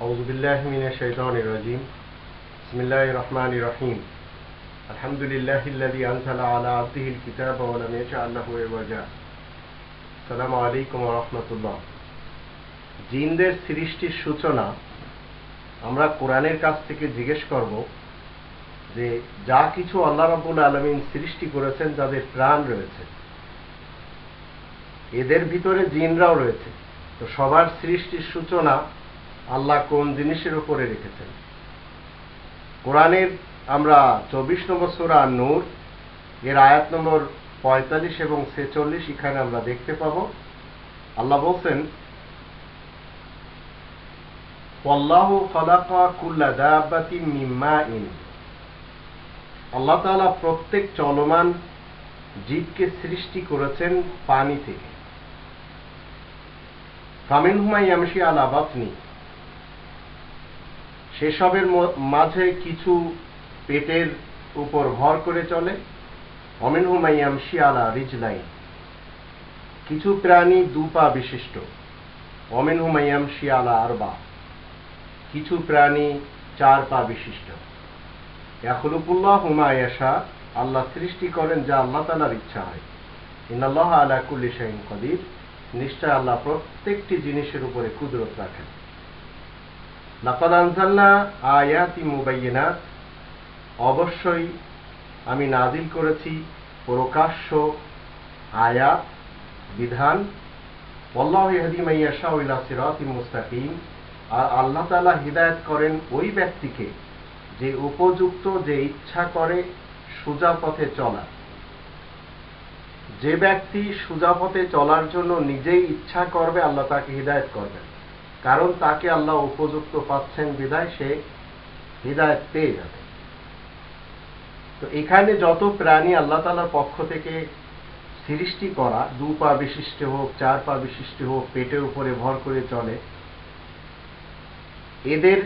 أعوذ بالله من الشيطان الرجيم بسم الله الرحمن الرحيم الحمد لله الذي أنزل على عبده الكتاب ولم يجعل له عوجا السلام عليكم ورحمة الله জিনদের সৃষ্টির সূচনা আমরা কোরআনের কাছ থেকে জিজ্ঞেস করব যে যা কিছু আল্লাহ রাব্বুল আলমিন সৃষ্টি করেছেন যাদের প্রাণ রয়েছে এদের ভিতরে জিনরাও রয়েছে তো সবার সৃষ্টির সূচনা আল্লাহ কোন জিনিসের উপরে রেখেছেন? কোরআনের আমরা চব্বিশ নম্বর সুরা নূর এর আয়াত নম্বর পঁয়তাল্লিশ এবং ছেচল্লিশ এখানে আমরা দেখতে পাব। আল্লাহ বলছেন পল্লাহ কুল্লা দাবাতি মিম্মা ইন আল্লাহ তাআলা প্রত্যেক চলমান জীবকে সৃষ্টি করেছেন পানি থেকে। ফামিন হুমাই আমশি আলা বাতনি। সেসবের মাঝে কিছু পেটের উপর ভর করে চলে। অমিন হুমাইয়াম শিয়ালা রিজলাইন। কিছু প্রাণী দু পা বিশিষ্ট। অমিন হুমাইয়াম শিয়ালা আরবা কিছু প্রাণী চার পা বিশিষ্ট। ইয়াখলুকুল্লাহ হুমায়াশা আল্লাহ সৃষ্টি করেন যা আল্লাহ তালার ইচ্ছা হয়। ইনাল্লাহ আলা কুল্লি শাইন কদির। নিশ্চয় আল্লাহ প্রত্যেকটি জিনিসের উপরে কুদরত রাখেন। লাকাদ আনজালনা আয়াতি মুবাইয়িনাত। অবশ্যই আমি নাজিল করেছি প্রকাশ্য আয়াত, বিধান। মুস্তাকিম। আর আল্লাহ তাআলা হিদায়াত করেন ওই ব্যক্তিকে যে উপযুক্ত, যে ইচ্ছা করে সোজা পথে চলা। যে ব্যক্তি সোজা পথে চলার জন্য নিজেই ইচ্ছা করবে, আল্লাহ তাকে হিদায়ত করবেন। কারণ তাকে আল্লাহ উপযুক্ত পাচ্ছেন বিদায়, সে হৃদায়ত পেয়ে যাবে। তো এখানে যত প্রাণী আল্লাহ তালার পক্ষ থেকে সৃষ্টি করা, দু পা বিশিষ্ট হোক, চার পা বিশিষ্ট হোক, পেটের উপরে ভর করে চলে, এদের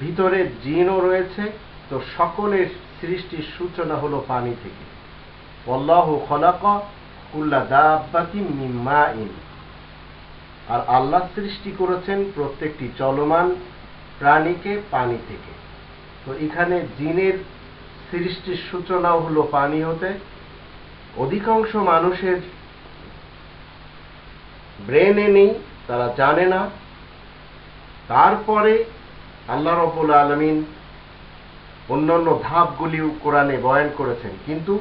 ভিতরে জিনও রয়েছে। তো সকলের সৃষ্টির সূচনা হলো পানি থেকে। অল্লাহ খলাক কুল্লা দাব্বাতি মিম্মা ইন আর আল্লাহ সৃষ্টি করেছেন প্রত্যেকটি চলমান প্রাণীকে পানি থেকে। তো এখানে জিনের সৃষ্টির সূচনাও হলো পানি হতে। অধিকাংশ মানুষের ব্রেনে নেই, তারা জানে না। তারপরে আল্লাহ রবুল আলমিন অন্যান্য ধাপগুলিও কোরআনে বয়ান করেছেন। কিন্তু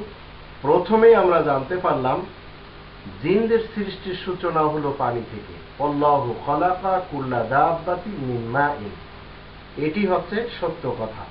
প্রথমেই আমরা জানতে পারলাম জিনদের সৃষ্টির সূচনা হলো পানি থেকে। অল্লাহ খলাকা কুল্লা দাব্বাতি মিম্মা এটি হচ্ছে সত্য কথা।